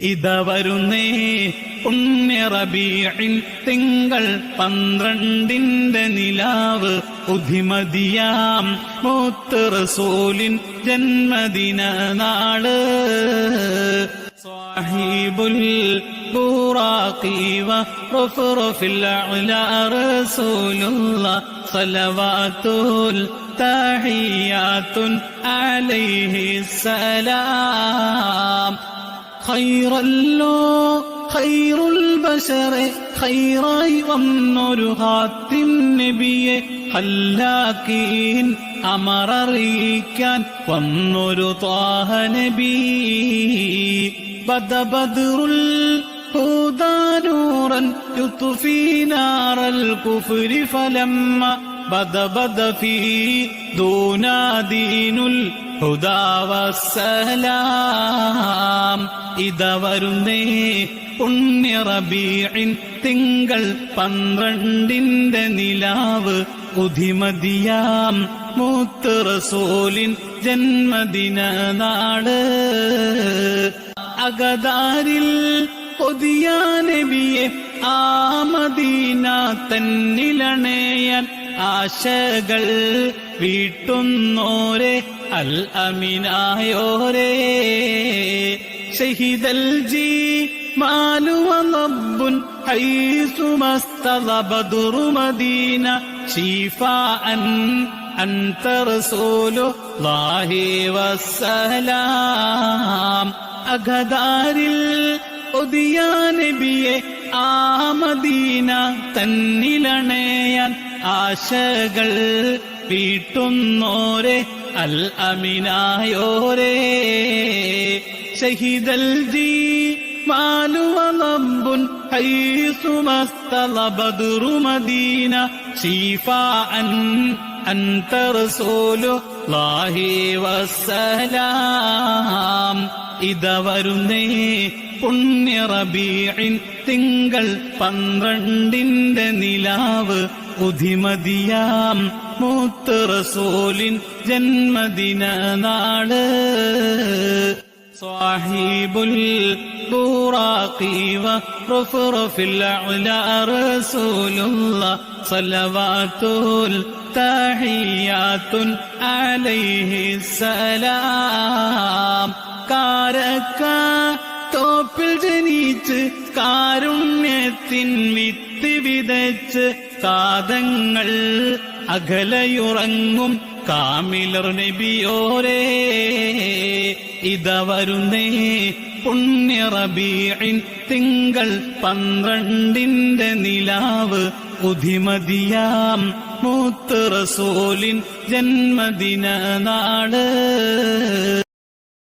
ഇതാ വരുന്നേ പുണ്യ റബീഇൽ തിങ്കൾ പന്ത്രണ്ടിന്റെ നിലാവ് ഉധിമതിയാം മൂത്ത് റസൂലിൻ ജന്മദിന നാൾ. സാഹിബുൽ ബൂറാഖീവ റഫറഫിൽ അലാ റസൂലുള്ള സലവാത്തുൽ തഹിയാത്തുൻ അലൈഹി സലാം السلام ഖൈറല്ലോ ഖൈറുൽ ബശറെ ഖൈറായി വന്നൊരു ഹാത്തിൻ നബിയെ ഹല്ലാക്കീൻ അമററിയിക്കാൻ വന്നൊരു ത്വാഹ നബി ബദബദ്റുൽ هدى يطفي نار الكفر فلما بدا بدا فيه ഹുദാവസലാം ഇതവരുന്നേ വരുന്നേ തിങ്കൾ പന്ത്രണ്ടിന്റെ നിലാവ് ഉധിമതിയാം. മൂത്ത് റസോലിൻ ജന്മദിന നാട് അഗതാരിൽ പൊതിയാനബിയെ ആമദീന ആ തന്നിലണേയൻ ആശകൾ വീട്ടുന്നോരെ അൽ അമിനായോരേ ഷഹിദൽ ജി മാലുവ നബ്ബുൻ حيث ما اصطلب بدر مدينة شفاء أنت رسول الله والسلام അകതാരിൽ ഒതിയ നബിയെ ആമദീന തന്നിലണയാൻ ആശകൾ വീട്ടുന്നോരെ അൽ അമിനായോരേ ഷഹിദൽ ജി മാലുവ നബ്ബുൻ حيث ما اصطلب بدر مدينة شفاء أنت رسول الله والسلام ഇത വരുന്നേ പുണ്യ റബീഇൻ തിങ്കൾ പന്ത്രണ്ടിന്റെ നിലാവ് ഉധിമതിയാം മൂത്തറസോലിൻ ജന്മദിന നാട് സാഹിബുൽ ബൂറാഖീവ തോപ്പിൽ ജനിച്ച് കാരുണ്യത്തിൻ വിത്ത് വിതച്ച് കാതങ്ങൾ അകലയുറങ്ങും കാമിലർ നബിയോരേ. ഇതവരുന്നേ പുണ്യറബിയൻ തിങ്കൾ പന്ത്രണ്ടിന്റെ നിലാവ് ഉധിമതിയാം മൂത്ത് റസൂലിൻ ജന്മദിന നാട്